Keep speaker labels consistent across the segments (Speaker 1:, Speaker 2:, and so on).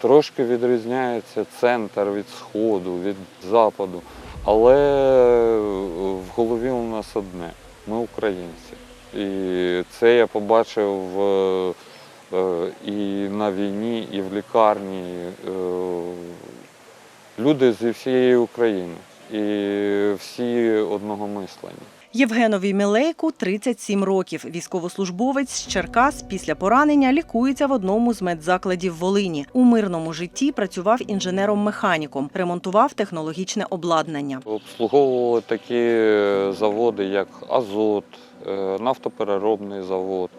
Speaker 1: Трошки відрізняється центр від сходу, від западу, але в голові у нас одне ми українці. І це я побачив е, і на війні, і в лікарні. Е, Люди зі всієї України і всі одного мислення.
Speaker 2: Євгенові Мілейку 37 років. Військовослужбовець з Черкас після поранення лікується в одному з медзакладів Волині. У мирному житті працював інженером-механіком, ремонтував технологічне обладнання.
Speaker 1: Обслуговували такі заводи, як Азот, е, нафтопереробний завод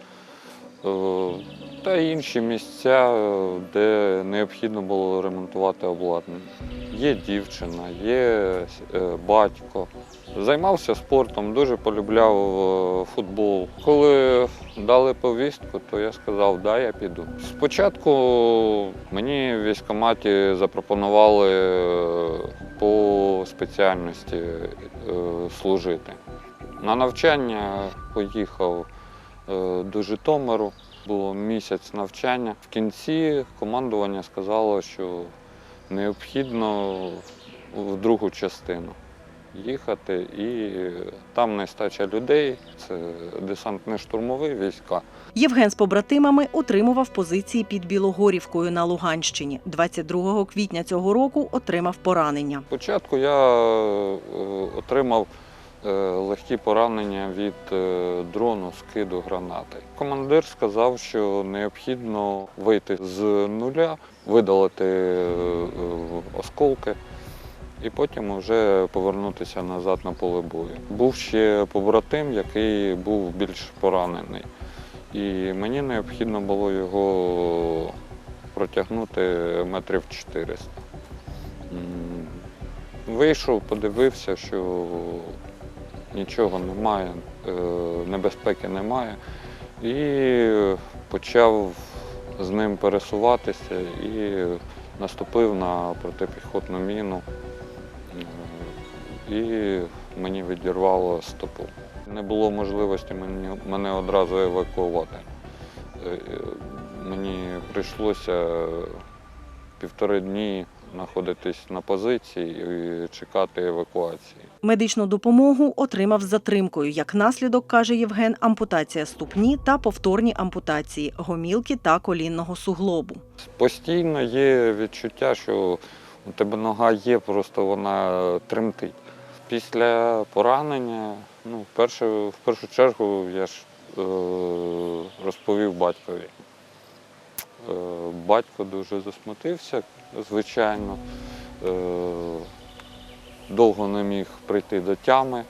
Speaker 1: е, та інші місця, е, де необхідно було ремонтувати обладнання. Є дівчина, є е, батько. Займався спортом, дуже полюбляв е, футбол. Коли дали повістку, то я сказав, да, я піду. Спочатку мені в військкоматі запропонували е, по спеціальності служити. На навчання поїхав до Житомиру. Було місяць навчання. В кінці командування сказало, що необхідно в другу частину їхати, і там нестача людей, це десантно-штурмові війська.
Speaker 2: Євген з побратимами утримував позиції під Білогорівкою на Луганщині. 22 квітня цього року отримав поранення.
Speaker 1: Спочатку я е, отримав е, легкі поранення від е, дрону скиду гранати. Командир сказав, що необхідно вийти з нуля, видалити е, осколки і потім вже повернутися назад на поле бою. Був ще побратим, який був більш поранений. І мені необхідно було його протягнути метрів 400. Вийшов, подивився, що нічого немає, е, небезпеки немає. І почав з ним пересуватися і наступив на протипіхотну міну. Е, І мені відірвало стопу. Не було можливості мене одразу евакуювати. Е, Мені прийшлося півтори дні знаходитись на позиції і чекати евакуації.
Speaker 2: Медичну допомогу отримав з затримкою. Як наслідок, каже Євген, ампутація ступні та повторні ампутації гомілки та колінного суглобу.
Speaker 1: Постійно є відчуття, що у тебе нога є, просто вона тремтить. Після поранення, ну, в першу, в першу чергу, я ж е, розповів батькові. Е, батько дуже засмутився, звичайно. Е, довго не міг прийти до тями,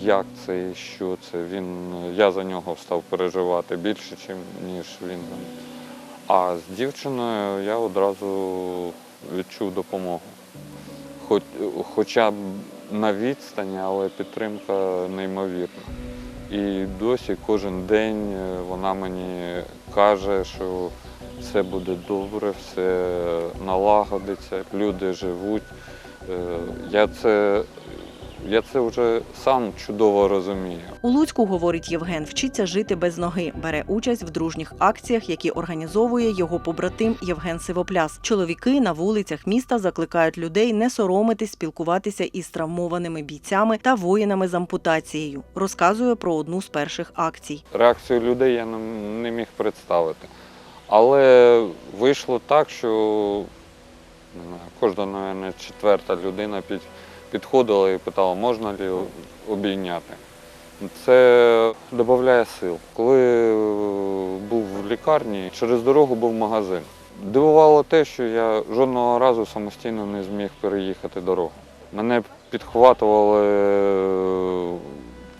Speaker 1: як це і що це. Він, я за нього став переживати більше, ніж він. А з дівчиною я одразу відчув допомогу. Хоч, хоча б на відстані, але підтримка неймовірна. І досі кожен день е, вона мені каже, що все буде добре, все налагодиться, люди живуть. Е, Я це, я це вже сам чудово розумію.
Speaker 2: У Луцьку, говорить Євген, вчиться жити без ноги, бере участь в дружніх акціях, які організовує його побратим Євген Сивопляс. Чоловіки на вулицях міста закликають людей не соромитись спілкуватися із травмованими бійцями та воїнами з ампутацією. Розказує про одну з перших акцій.
Speaker 1: Реакцію людей я не, не міг представити. Але вийшло так, що не знаю, кожна, мабуть, четверта людина під, підходила і питала, можна ли обійняти. Це додає сил. Коли е, був в лікарні, через дорогу був магазин. Дивувало те, що я жодного разу самостійно не зміг переїхати дорогу. Мене підхватували е,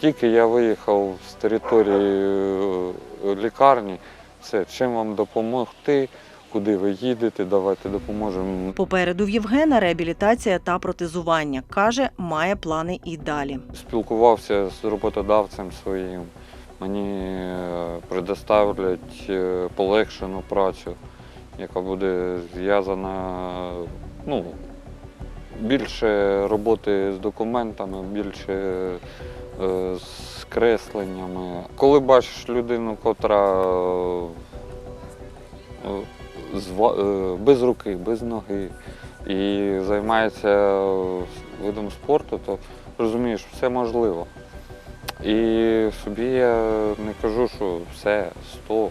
Speaker 1: тільки я виїхав з території е, лікарні. Все, чим вам допомогти, куди ви їдете, давайте допоможемо.
Speaker 2: Попереду в Євгена реабілітація та протезування. Каже, має плани і далі.
Speaker 1: Спілкувався з роботодавцем своїм. Мені е, предоставлять е, полегшену працю, яка буде зв'язана ну, більше роботи з документами, більше е, з кресленнями. Коли бачиш людину, котра без руки, без ноги і займається е, видом спорту, то розумієш, все можливо. І собі я не кажу, що все, 100,